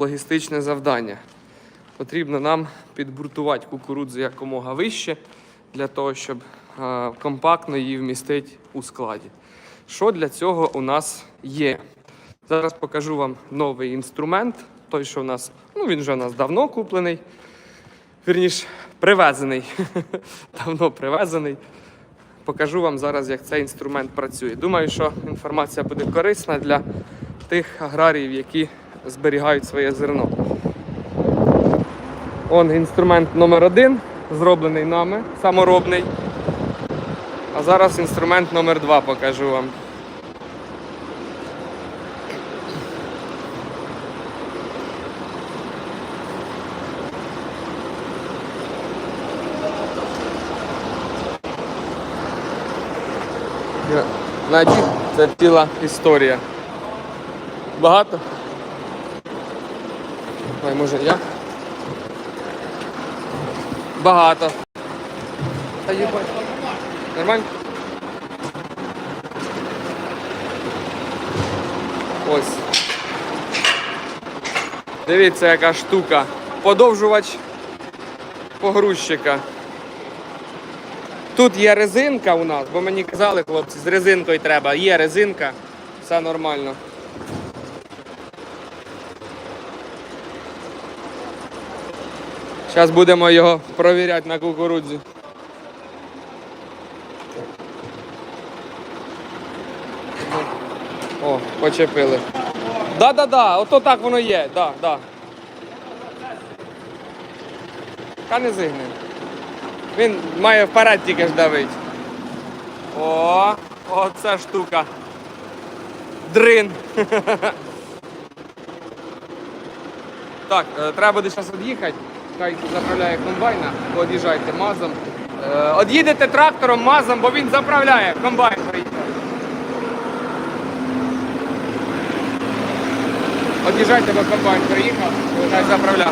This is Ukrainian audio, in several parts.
логістичне завдання. Потрібно нам підбуртувати кукурудзу якомога вище для того, щоб е, компактно її вмістити у складі. Що для цього у нас є? Зараз покажу вам новий інструмент. Той, що у нас, ну він вже у нас давно куплений. Вірніш, привезений. давно привезений. Покажу вам зараз, як цей інструмент працює. Думаю, що інформація буде корисна для тих аграріїв, які зберігають своє зерно. Он інструмент номер один, зроблений нами, саморобний. А зараз інструмент номер два покажу вам. Значить, це ціла історія. Багато? Ой, може я? Багато. Та їбать. Нормально? Ось. Дивіться, яка штука. Подовжувач погрузчика. Тут є резинка у нас, бо мені казали, хлопці, з резинкою треба. Є резинка, все нормально. Зараз будемо його провіряти на кукурудзі. О, почепили. Да-да-да, ото так воно є, да, да. Та не зигне. Він має вперед тільки ж давить. О, оця штука. Дрин. Так, е, треба буде зараз від'їхати. Хай заправляє комбайна, од'їжджайте мазом. Е, Од'їдете трактором мазом, бо він заправляє. Комбайн. Од'їжджайте, бо комбайн приїхав, хай заправляє.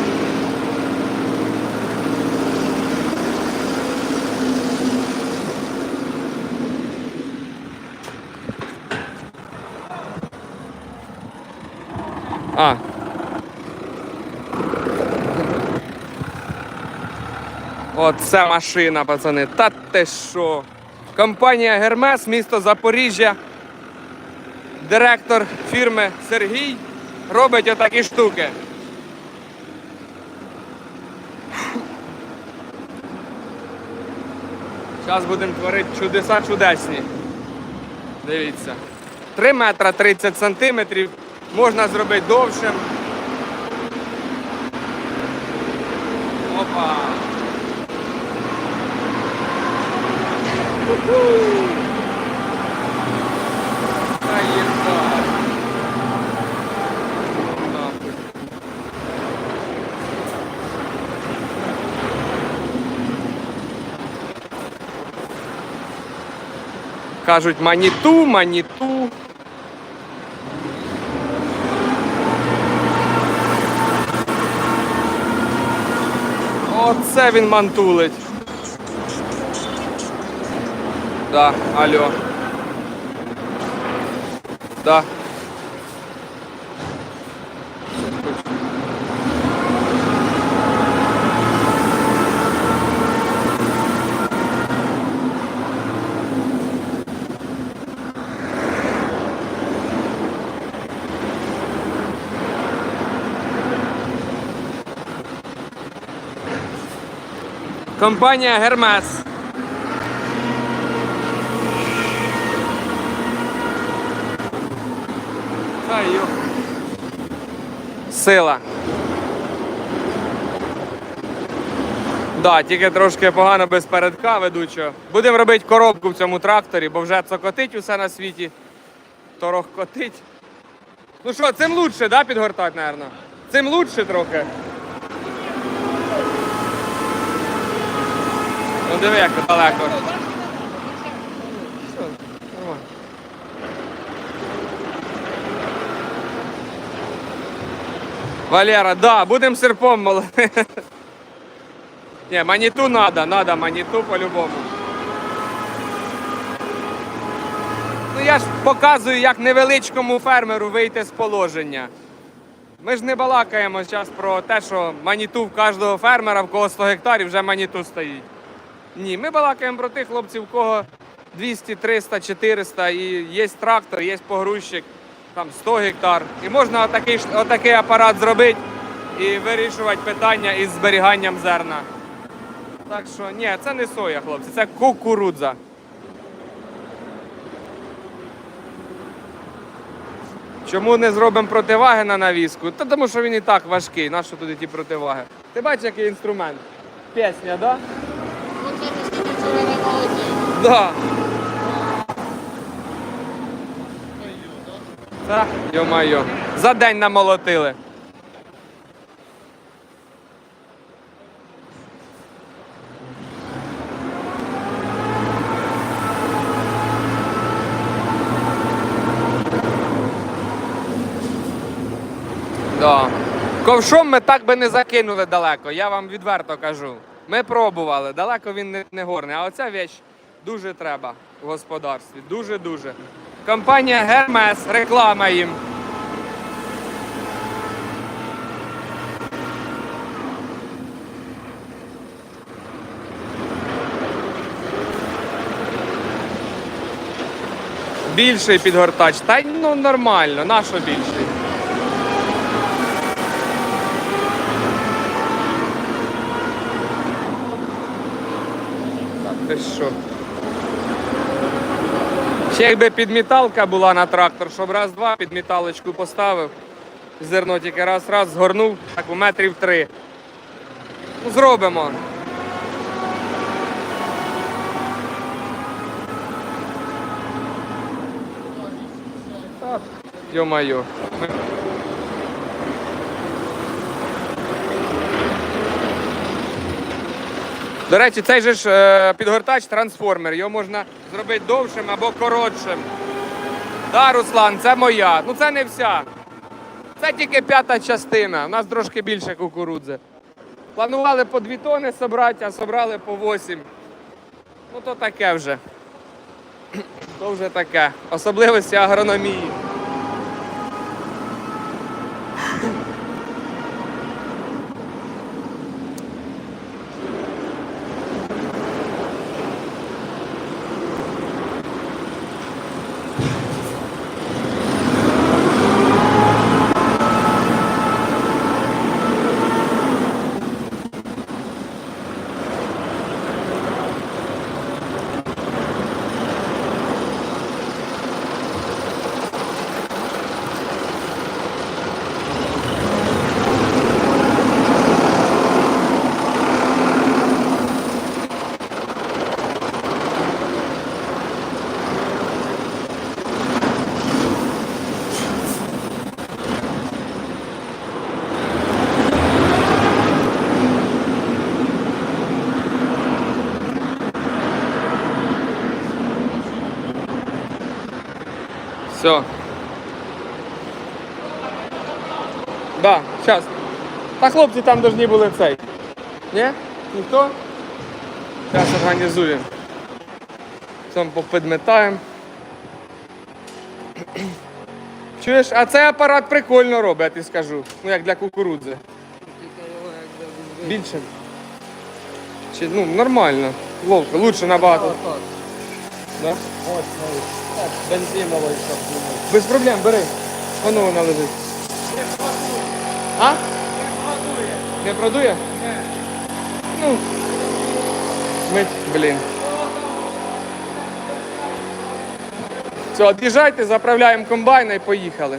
А. Оце машина, пацани. Та ти що? Компанія Гермес, місто Запоріжжя. Директор фірми Сергій робить отакі штуки. Зараз будемо творити чудеса чудесні. Дивіться. 3 метра 30 сантиметрів. Можна зробити довшим. Кажуть маніту, маніту. Оце він мантулить. Да, алло. Да. Компанія Гермес. Йо. Сила. Да, тільки трошки погано без передка ведучого. Будемо робити коробку в цьому тракторі, бо вже цокотить усе на світі. Торохкотить. Ну що, цим лучше, да, підгортати, мабуть? Цим лучше трохи. Ну диви, як далеко. Валера, да, будемо серпом молотити. Ні, маніту надо, надо маніту по-любому. Ну я ж показую, як невеличкому фермеру вийти з положення. Ми ж не балакаємо зараз про те, що маніту в кожного фермера, в кого 100 гектарів, вже маніту стоїть. Ні, ми балакаємо про тих хлопців, у кого 200, 300, 400, і є трактор, є погрузчик, там 100 гектар. І можна отакий, отакий апарат зробити і вирішувати питання із зберіганням зерна. Так що, ні, це не соя, хлопці, це кукурудза. Чому не зробимо противаги на навіску? Та тому що він і так важкий. Нащо туди ті противаги? Ти бачиш, який інструмент? Пісня, так? Да? Да. Йо-майо. За день намолотили. Да. Ковшом ми так би не закинули далеко, я вам відверто кажу. Ми пробували, далеко він не, не горний. А оця віч дуже треба в господарстві. Дуже-дуже. Компанія Гермес, реклама їм. Більший підгортач. Та ну нормально, нащо більший? Так, ти що? Ще якби підміталка була на трактор, щоб раз-два підміталочку поставив. Зерно тільки раз-раз згорнув, так у метрів три. Ну, зробимо. Йо-майо. До речі, цей же ж е, підгортач трансформер. Його можна зробити довшим або коротшим. Да, Руслан, це моя. Ну це не вся. Це тільки п'ята частина. У нас трошки більше кукурудзи. Планували по 2 тони собрати, а собрали по 8. Ну то таке вже. То вже таке. Особливості агрономії. Все. Да, сейчас. Та хлопці там повинні були цей. Ні? Ніхто? Зараз організуємо. Там попідметаємо. Чуєш, а цей апарат прикольно робить, я тобі скажу. Ну як для кукурудзи. Більше. Чи, ну, нормально. Ловко, лучше набагато. Да? Ось, навіть. Бензиновий, щоб думати. Без проблем, бери. Воно вона лежить. А? Не продує? Ну. Мить, блін. Все, від'їжджайте, заправляємо комбайн і поїхали.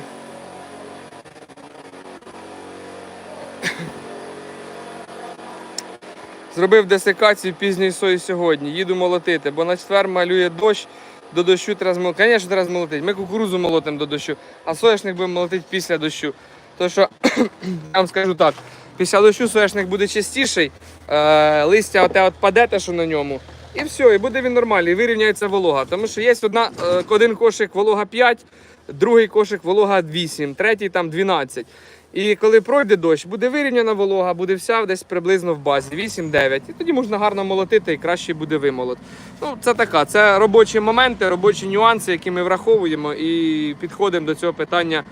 Зробив десикацію пізньої сої сьогодні. Їду молотити, бо на четвер малює дощ, до дощу треба змолотити. Звісно, треба змолотити. Ми кукурузу молотимо до дощу, а соняшник будемо молотити після дощу. То що, я вам скажу так, після дощу соняшник буде чистіший, е, листя оте от паде, те, що на ньому. І все, і буде він нормальний, і вирівняється волога. Тому що є одна, е, один кошик волога 5, другий кошик волога 8, третій там 12. І коли пройде дощ, буде вирівняна волога, буде вся десь приблизно в базі 8-9. І тоді можна гарно молотити і краще буде вимолот. Ну, це така, це робочі моменти, робочі нюанси, які ми враховуємо і підходимо до цього питання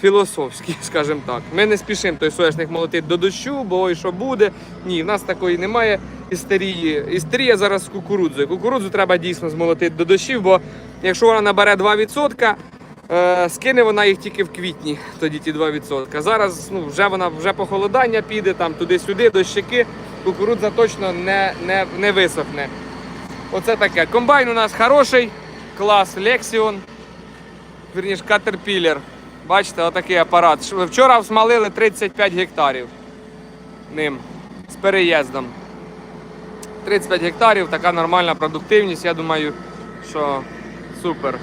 філософський, скажімо так. Ми не спішимо той соняшник молотити до дощу, бо ой, що буде. Ні, в нас такої немає істерії. Істерія зараз з кукурудзою. Кукурудзу треба дійсно змолотити до дощів, бо якщо вона набере 2%, е, скине вона їх тільки в квітні, тоді ті 2%. Зараз ну, вже вона вже похолодання піде, там туди-сюди, дощики, кукурудза точно не, не, не висохне. Оце таке. Комбайн у нас хороший, клас Lexion, вірніш, Caterpillar. Бачите, отакий апарат. Вчора всмалили 35 гектарів ним з переїздом. 35 гектарів, така нормальна продуктивність. Я думаю, що супер.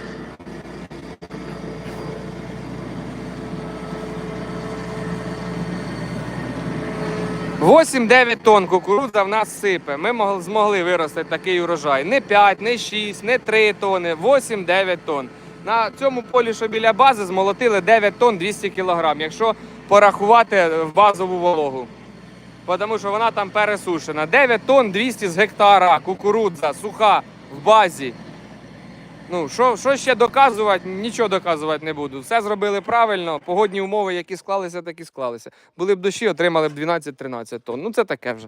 Восім-дев'ять тонн кукурудза в нас сипе. Ми могли, змогли виростити такий урожай. Не 5, не 6, не 3 тонни, 8-9 тонн. На цьому полі, що біля бази, змолотили 9 тонн 200 кг, якщо порахувати в базову вологу. Тому що вона там пересушена. 9 тонн 200 з гектара, кукурудза, суха в базі. Ну, що, що ще доказувати? Нічого доказувати не буду. Все зробили правильно. Погодні умови, які склалися, так і склалися. Були б дощі, отримали б 12-13 тонн. Ну це таке вже.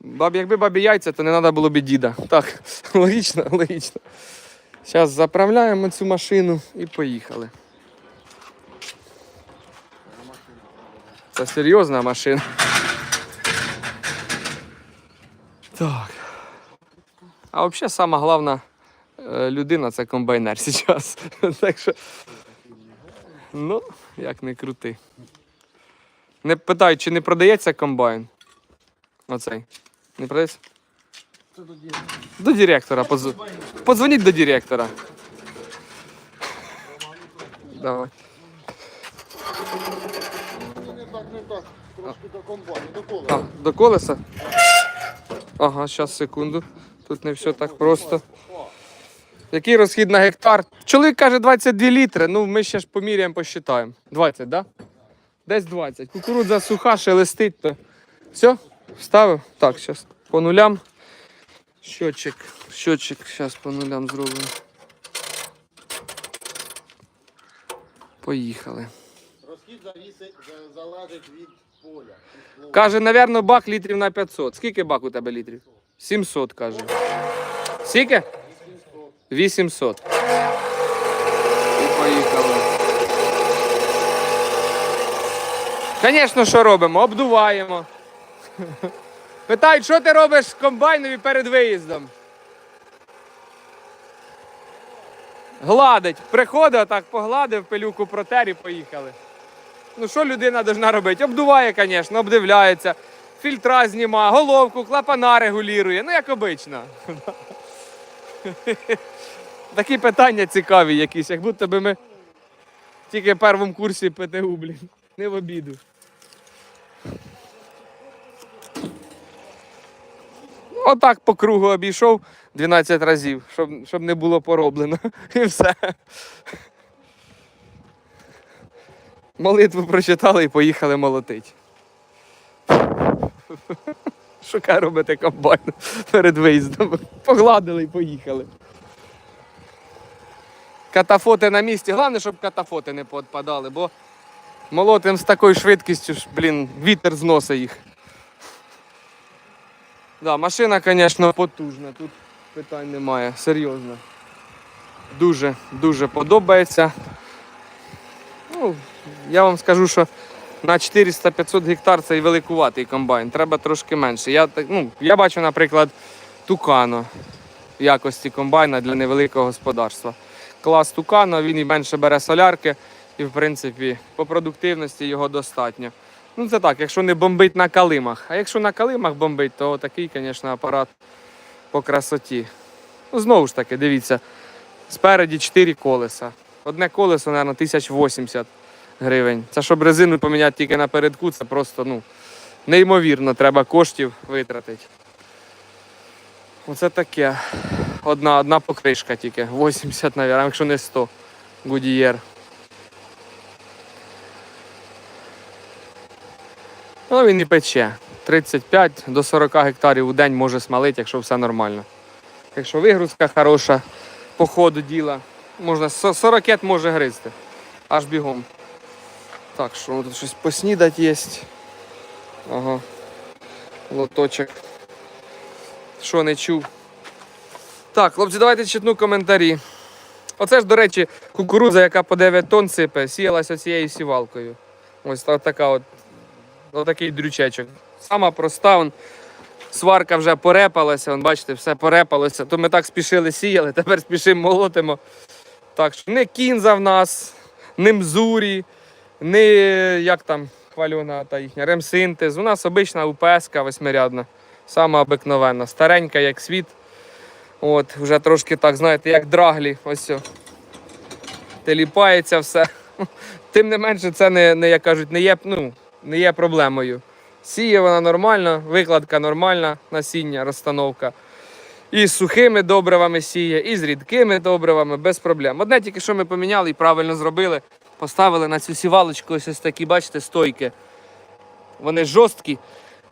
Баб, якби бабі яйця, то не треба було б діда. Так, логічно, логічно. Зараз заправляємо цю машину і поїхали. Це серйозна машина. Так. А взагалі сама головна е, людина це комбайнер зараз. так що. Ну, як не крути. Не питаю, чи не продається комбайн? Оцей. Не продається? До директора. Позв... Подзвоніть до директора. Давай. Не так, не так. Трошки до комбайну, до кола. А, до колеса? Ага, зараз секунду. Тут не все так просто. Який розхід на гектар? Чоловік каже 22 літри. Ну, ми ще ж поміряємо, посчитаємо. 20, так? Да? Десь 20. Кукурудза суха, шелестить, то. Все? Вставив? Так, зараз по нулям. Щотчик. Щотчик зараз по нулям зробимо. Поїхали. Розхід завісить, за- залежить від поля. Каже, напевно, бак літрів на 500. Скільки бак у тебе літрів? 700, каже. Скільки? 800. І поїхали. Звісно, що робимо? Обдуваємо. Питають, що ти робиш з комбайнові перед виїздом? Гладить. Приходить, так погладив, пилюку протер і поїхали. Ну що людина повинна робити? Обдуває, звісно, обдивляється, фільтра знімає, головку, клапана регулює, ну як обично. Такі питання цікаві якісь, як будто би ми тільки в першому курсі ПТУ, блін. Не в обіду. Отак по кругу обійшов 12 разів, щоб, щоб не було пороблено. І все. Молитву прочитали і поїхали молотить. Шукай робити комбайн перед виїздом. Погладили і поїхали. Катафоти на місці. Головне, щоб катафоти не підпадали, бо молотим з такою швидкістю, блін, вітер зносить їх. Да, машина, звісно, потужна, тут питань немає, серйозно. Дуже, дуже подобається. Ну, я вам скажу, що на 400-500 гектар це великуватий комбайн. Треба трошки менше. Я, ну, я бачу, наприклад, Тукано в якості комбайна для невеликого господарства. Клас Тукано, він і менше бере солярки, і в принципі по продуктивності його достатньо. Ну це так, якщо не бомбить на калимах. А якщо на калимах бомбить, то такий, звісно, апарат по красоті. Ну, знову ж таки, дивіться, спереді 4 колеса. Одне колесо, мабуть, 1080 гривень. Це щоб резину поміняти тільки напередку, це просто ну, неймовірно, треба коштів витратити. Оце таке. Одна, одна покришка тільки. 80, мабуть, якщо не 100. Гудієр. Ну, він і пече. 35 до 40 гектарів у день може смалити, якщо все нормально. Якщо вигрузка хороша, по ходу діла, можна 40 може гризти. Аж бігом. Так, що ну, тут щось поснідати є. Ага. Лоточок. Що не чув. Так, хлопці, давайте читну коментарі. Оце ж, до речі, кукурудза, яка по 9 тонн сипе, сіялась оцією сівалкою. Ось та- така от, отакий дрючечок. Сама проста, он, сварка вже порепалася, он, бачите, все порепалося. То ми так спішили сіяли, тепер спішимо молотимо. Так що не кінза в нас, не мзурі, не як там хвальона та їхня ремсинтез. У нас обична УПС-ка восьмирядна, сама обикновенна, старенька, як світ. От, вже трошки так, знаєте, як драглі. Ось. Теліпається все. Тим не менше, це не, не як кажуть, не є, ну, не є проблемою. Сіє вона нормально, викладка нормальна, насіння, розстановка. І з сухими добривами сіє, і з рідкими добривами, без проблем. Одне тільки що ми поміняли і правильно зробили. Поставили на цю сівалочку ось, такі, бачите, стойки. Вони жорсткі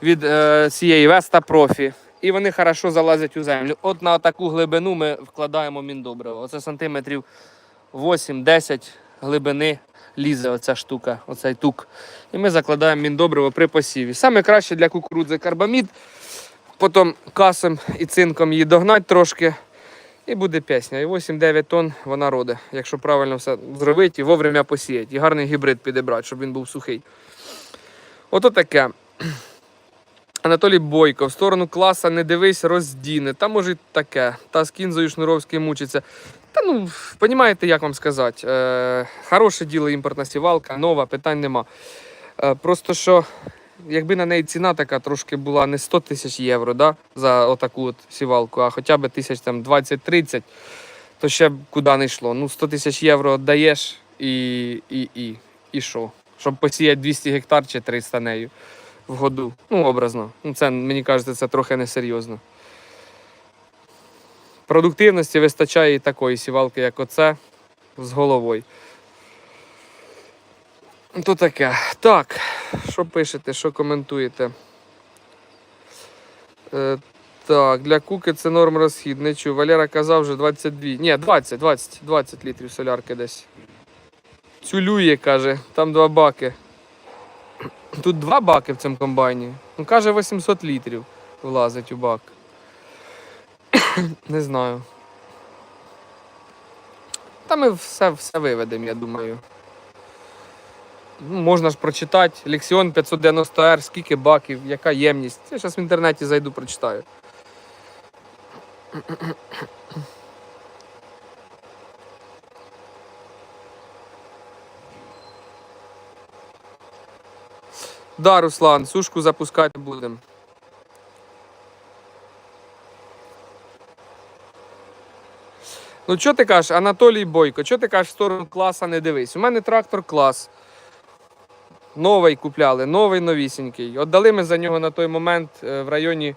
від е, цієї Веста Профі. І вони хорошо залазять у землю. От на таку глибину ми вкладаємо міндобриво. Оце сантиметрів 8-10 глибини лізе оця штука, оцей тук. І ми закладаємо міндобриво при посіві. Саме краще для кукурудзи карбамід. Потім касом і цинком її догнать трошки. І буде пісня. І 8-9 тонн вона роде, якщо правильно все зробити і вовремя посіяти. І гарний гібрид підібрати, щоб він був сухий. Ото таке. Анатолій Бойко, в сторону класа не дивись, роздіне. Та може й таке. Та з кінзою Шнуровський мучиться. Та ну, розумієте, як вам сказати. Е, хороше діло імпортна сівалка, нова, питань нема. Е, просто що, якби на неї ціна така трошки була не 100 тисяч євро да, за отаку от сівалку, а хоча б тисяч там 20-30, то ще б куди не йшло. Ну, 100 тисяч євро даєш і, і, і, і що? Щоб посіяти 200 гектар чи 300 нею в году. Ну, образно. Ну, це, мені кажеться, це трохи несерйозно. Продуктивності вистачає і такої сівалки, як оце, з головою. То таке. Так, що пишете, що коментуєте? Е, так, для куки це норм розхід. Не чув. Валера казав вже 22. Ні, 20, 20, 20 літрів солярки десь. Цюлює, каже, там два баки. Тут два баки в цьому комбайні. Ну, каже, 800 літрів влазить у бак. Не знаю. Та ми все, все виведемо, я думаю. Можна ж прочитати. Лексіон 590R, скільки баків, яка ємність. Я зараз в інтернеті зайду, прочитаю. Да, Руслан, сушку запускати будемо. Ну, що ти кажеш, Анатолій Бойко, що ти кажеш в сторону класа не дивись? У мене трактор клас. Новий купляли, новий новісінький. Отдали ми за нього на той момент е, в районі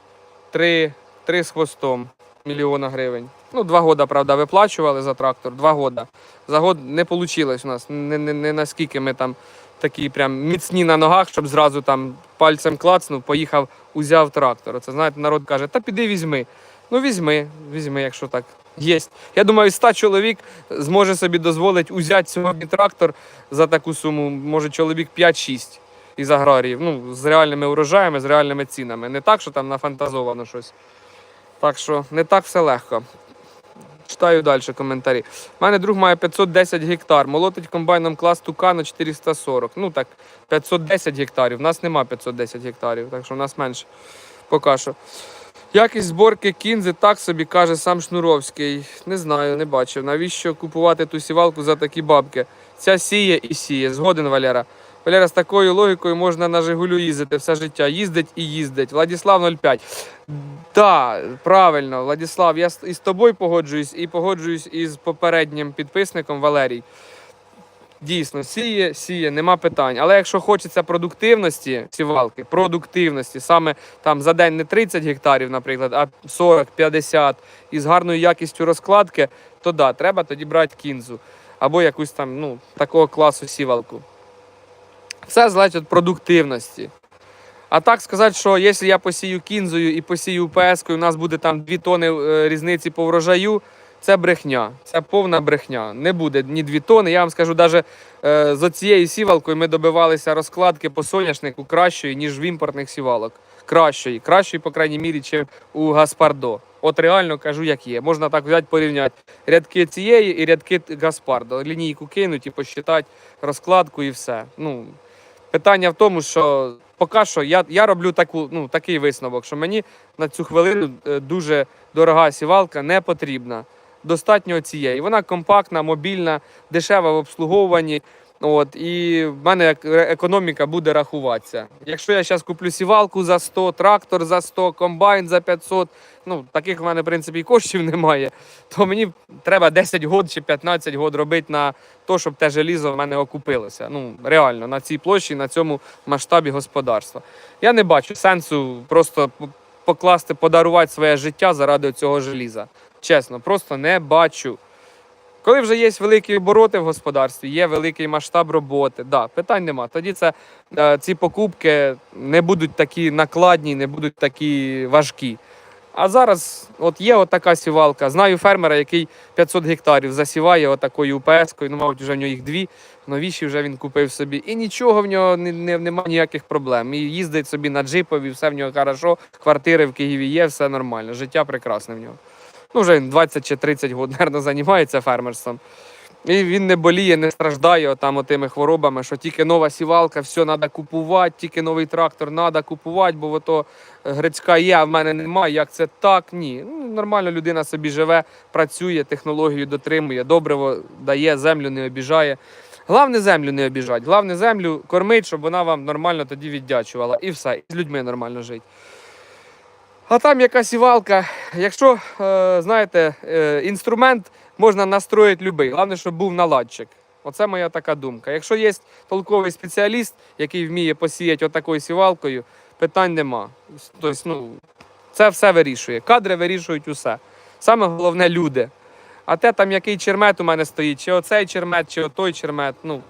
3, 3 з хвостом мільйона гривень. Ну, два года, правда, виплачували за трактор, два года. За год не вийшло у нас. Не, не, не наскільки ми там такі прям міцні на ногах, щоб зразу там пальцем клацнув, поїхав, узяв трактор. Це знаєте, народ каже, та піди візьми. Ну, візьми, візьми, якщо так є. Я думаю, 100 чоловік зможе собі дозволити узяти сьогодні трактор за таку суму, може чоловік 5-6 із аграріїв. Ну, з реальними урожаями, з реальними цінами. Не так, що там нафантазовано щось. Так що не так все легко. Читаю далі коментарі. У мене друг має 510 гектар, молотить комбайном клас Тукано 440. Ну так, 510 гектарів. У нас нема 510 гектарів, так що у нас менше. Поки що. Якість зборки кінзи так собі каже сам Шнуровський. Не знаю, не бачив. Навіщо купувати ту сівалку за такі бабки? Ця сіє і сіє. Згоден Валера. Валера, з такою логікою можна на Жигулю їздити все життя. Їздить і їздить. Владислав 05. Так, правильно, Владислав, я і з тобою погоджуюсь, і погоджуюсь із попереднім підписником Валерій. Дійсно, сіє, сіє, нема питань. Але якщо хочеться продуктивності сівалки, продуктивності, саме там за день не 30 гектарів, наприклад, а 40-50 і з гарною якістю розкладки, то да, треба тоді брати кінзу або якусь там ну, такого класу сівалку. Все залежить від продуктивності. А так сказати, що якщо я посію кінзою і посію ПС, у нас буде там 2 тони е, різниці по врожаю, Це брехня, це повна брехня. Не буде ні дві тони. Я вам скажу, навіть е, з цією сівалкою ми добивалися розкладки по соняшнику кращої, ніж в імпортних сівалок. Кращої, кращої, по крайній мірі, ніж у Гаспардо. От реально кажу, як є. Можна так взяти порівняти рядки цієї і рядки Гаспардо. Лінійку кинуть і посчитати розкладку і все. Ну, питання в тому, що поки що я, я роблю таку, ну, такий висновок, що мені на цю хвилину е, дуже дорога сівалка не потрібна. Достатньо цієї. Вона компактна, мобільна, дешева в обслуговуванні. От, і в мене економіка буде рахуватися. Якщо я зараз куплю сівалку за 100, трактор за 100, комбайн за 500, ну таких в мене в принципі коштів немає, то мені треба 10 год чи 15 год робити на те, щоб те желізо в мене окупилося. Ну реально на цій площі, на цьому масштабі господарства. Я не бачу сенсу просто покласти, подарувати своє життя заради цього желіза. Чесно, просто не бачу. Коли вже є великі обороти в господарстві, є великий масштаб роботи, да, питань нема. Тоді це, е, ці покупки не будуть такі накладні, не будуть такі важкі. А зараз от є отака сівалка. Знаю фермера, який 500 гектарів засіває отакою УПС-кою, ну, мабуть, вже в нього їх дві, новіші вже він купив собі. І нічого в нього не, не, немає ніяких проблем. І їздить собі на джипові, все в нього хорошо, квартири в Києві є, все нормально, життя прекрасне в нього. Ну, вже 20 чи 30 років, мабуть, займається фермерством. І він не боліє, не страждає там отими хворобами, що тільки нова сівалка, все треба купувати, тільки новий трактор треба купувати, бо ото гречка є, а в мене немає. Як це так? Ні. Ну, нормально людина собі живе, працює, технологію дотримує, добриво дає, землю не обіжає. Головне землю не обіжати. Головне землю кормить, щоб вона вам нормально тоді віддячувала. І все, і з людьми нормально жити. А там яка сівалка. Якщо, е, знаєте, е, інструмент можна настроїти будь-який, головне, щоб був наладчик. Оце моя така думка. Якщо є толковий спеціаліст, який вміє посіяти отакою сівалкою, питань нема. Тобто, ну, це все вирішує. Кадри вирішують усе. Саме головне люди. А те там який чермет у мене стоїть, чи оцей чермет, чи отой чермет. Ну,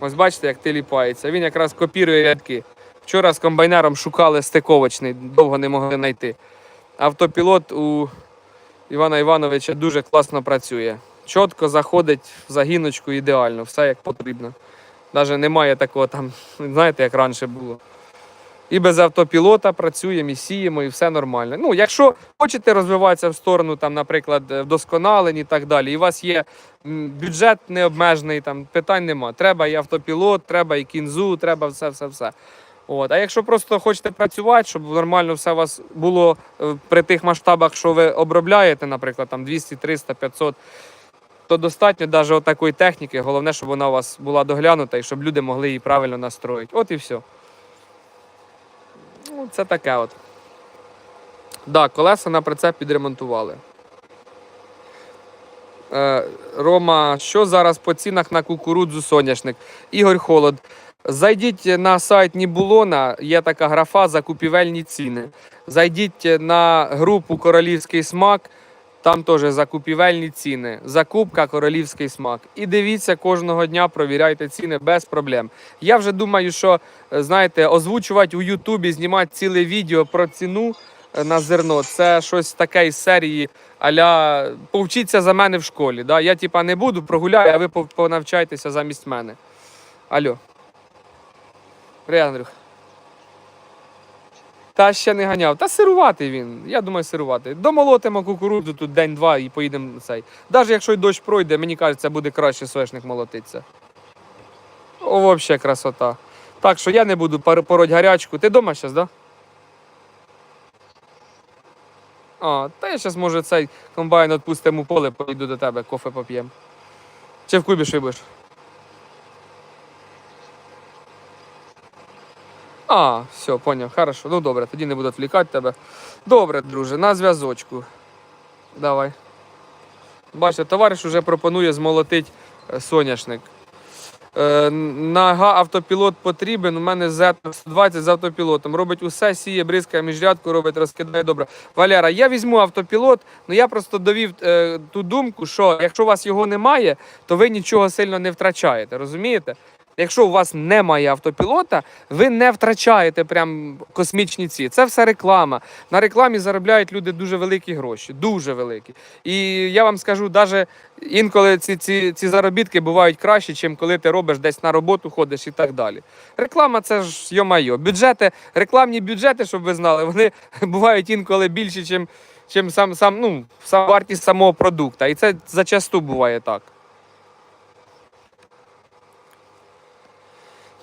ось бачите, як тиліпається. Він якраз копірує рядки. Вчора з комбайнером шукали стиковочний, довго не могли знайти. Автопілот у Івана Івановича дуже класно працює. Чітко заходить в загіночку ідеально, все як потрібно. Навіть немає такого там, знаєте, як раніше було. І без автопілота працюємо, і сіємо, і все нормально. Ну, якщо хочете розвиватися в сторону, там, наприклад, е, вдосконалень і так далі, і у вас є бюджет необмежений, там питань нема. Треба і автопілот, треба і кінзу, треба все, все, все. От. А якщо просто хочете працювати, щоб нормально все у вас було е, при тих масштабах, що ви обробляєте, наприклад, там 200, 300, 500, то достатньо навіть такої техніки. Головне, щоб вона у вас була доглянута і щоб люди могли її правильно настроїти. От і все. Ну, це таке от. Да, колеса на прицеп підремонтували. Е, Рома, що зараз по цінах на кукурудзу соняшник? Ігор Холод. Зайдіть на сайт Нібулона, є така графа закупівельні ціни. Зайдіть на групу Королівський смак, там теж закупівельні ціни. Закупка Королівський смак. І дивіться кожного дня, провіряйте ціни без проблем. Я вже думаю, що е, знаєте, озвучувати у Ютубі, знімати ціле відео про ціну е, на зерно. Це щось таке із серії аля повчіться за мене в школі. Да? Я типа не буду, прогуляю, а ви понавчайтеся замість мене. Алло. Привіт, Андрюх. Та ще не ганяв. Та сируватий він. Я думаю, сируватий. Домолотимо кукурудзу тут день-два і поїдемо цей. Навіть якщо й дощ пройде, мені кажеться, буде краще соняшник молотитися. О, взагалі красота. Так що я не буду пороть гарячку. Ти вдома зараз, так? Да? А, та я зараз, може, цей комбайн відпустимо у поле, поїду до тебе, кофе поп'ємо. Чи в клубі що А, все, поняв, хорошо. Ну добре, тоді не буду відвлікати тебе. Добре, друже, на зв'язочку. Давай. Бачите, товариш вже пропонує змолотити е, соняшник. Е, на автопілот потрібен. У мене Z120 з автопілотом. Робить усе, сіє, бризкає міжрядку, робить, розкидає добре. Валера, я візьму автопілот, але я просто довів е, ту думку, що якщо у вас його немає, то ви нічого сильно не втрачаєте. Розумієте? Якщо у вас немає автопілота, ви не втрачаєте прям космічні ці. Це все реклама. На рекламі заробляють люди дуже великі гроші, дуже великі. І я вам скажу, навіть інколи ці, ці, ці заробітки бувають кращі, ніж коли ти робиш десь на роботу, ходиш і так далі. Реклама це ж йо-майо. Бюджети, рекламні бюджети, щоб ви знали, вони бувають інколи більші, ніж чим сам, сам, ну, сам вартість самого продукту. І це зачасту буває так.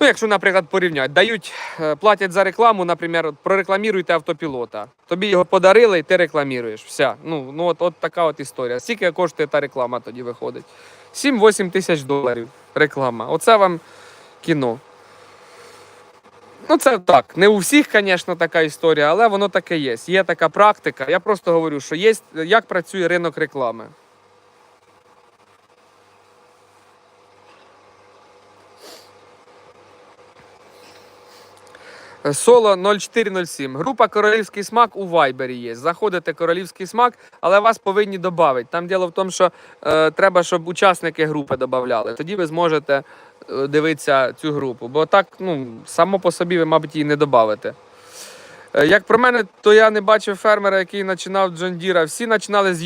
Ну, якщо, наприклад, порівняти, дають, е, платять за рекламу, наприклад, прорекламіруйте автопілота. Тобі його подарили і ти рекламіруєш. Все. Ну, ну от, от така от історія. Скільки коштує та реклама тоді виходить? 7-8 тисяч доларів реклама. Оце вам кіно. Ну, це так. Не у всіх, звісно, така історія, але воно таке є. Є така практика. Я просто говорю, що є, як працює ринок реклами. Соло 0407. Група Королівський смак у Вайбері є. Заходите королівський смак, але вас повинні додати. Там діло в тому, що е, треба, щоб учасники групи додавали. Тоді ви зможете е, дивитися цю групу. Бо так, ну, само по собі ви, мабуть, її не додавите. Е, як про мене, то я не бачив фермера, який починав Джон Діра. Всі починали з